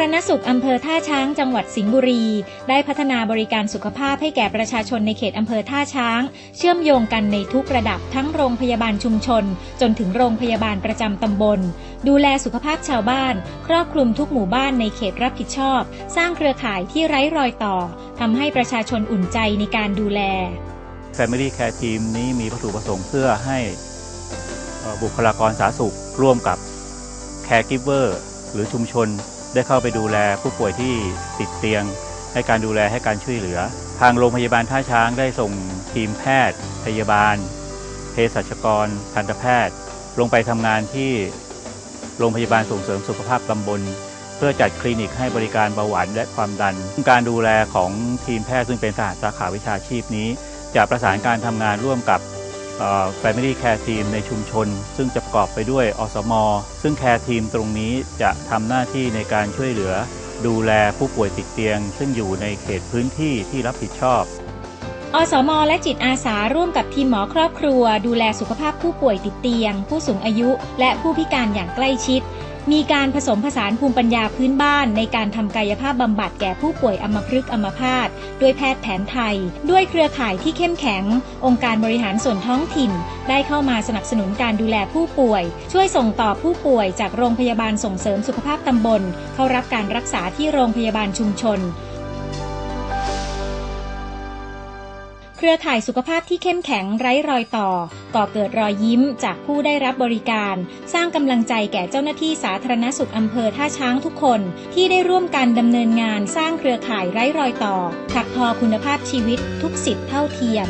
ารณสุขอำเภอท่าช้างจังหวัดสิงห์บุรี ได้พัฒนาบริการสุขภาพให้แก่ประชาชนในเขตอำเภอท่าช้าง เชื่อมโยงกันในทุกระดับทั้งโรงพยาบาลชุมชน จนถึงโรงพยาบาลประจำตำบล ดูแลสุขภาพชาวบ้าน ครอบคลุมทุกหมู่บ้านในเขตรับผิดชอบ สร้างเครือข่ายที่ไร้รอยต่อทำให้ประชาชนอุ่นใจในการดูแล Family Care Team นี้มีวัตถุประสงค์เพื่อให้บุคลากรสาธารณสุขร่วมกับ Caregiver หรือชุมชน ได้เข้าไปดูแลผู้ป่วยที่ติดเตียง ให้การดูแลให้การช่วยเหลือ ทางโรงพยาบาลท่าช้างได้ส่งทีมแพทย์ พยาบาลเภสัชกรทันตแพทย์ ลงไปทำงานที่โรงพยาบาลส่งเสริมสุขภาพตำบลเพื่อจัดคลินิกให้บริการเบาหวานและความดัน การดูแลของทีมแพทย์ซึ่งเป็นสาขาวิชาชีพนี้ จะประสานการทำงานร่วมกับ Family Care Team ในชุมชน ซึ่งจะประกอบไปด้วยอสม ซึ่ง Care Team ตรงนี้จะทำหน้าที่ในการช่วยเหลือ ดูแลผู้ป่วยติดเตียง ซึ่งอยู่ในเขตพื้นที่ที่รับผิดชอบ อสม และจิตอาสาร่วมกับทีมหมอครอบครัว ดูแลสุขภาพผู้ป่วยติดเตียง ผู้สูงอายุ และผู้พิการอย่างใกล้ชิด มีการผสมผสานภูมิปัญญาพื้นบ้านในการทำกายภาพบำบัดแก่ผู้ป่วยอัมพฤกษ์อัมพาตด้วยแพทย์แผนไทย ด้วยเครือข่ายที่เข้มแข็ง องค์การบริหารส่วนท้องถิ่น ได้เข้ามาสนับสนุนการดูแลผู้ป่วย ช่วยส่งต่อผู้ป่วยจากโรงพยาบาลส่งเสริมสุขภาพตำบล เข้ารับการรักษาที่โรงพยาบาลชุมชน เครือข่ายสุขภาพที่เข้มแข็งไร้รอยต่อ ก่อเกิดรอยยิ้มจากผู้ได้รับบริการ สร้างกำลังใจแก่เจ้าหน้าที่สาธารณสุขอำเภอท่าช้างทุกคน ที่ได้ร่วมกันดำเนินงานสร้างเครือข่ายไร้รอยต่อถักทอคุณภาพชีวิตทุกสิทธิเท่าเทียม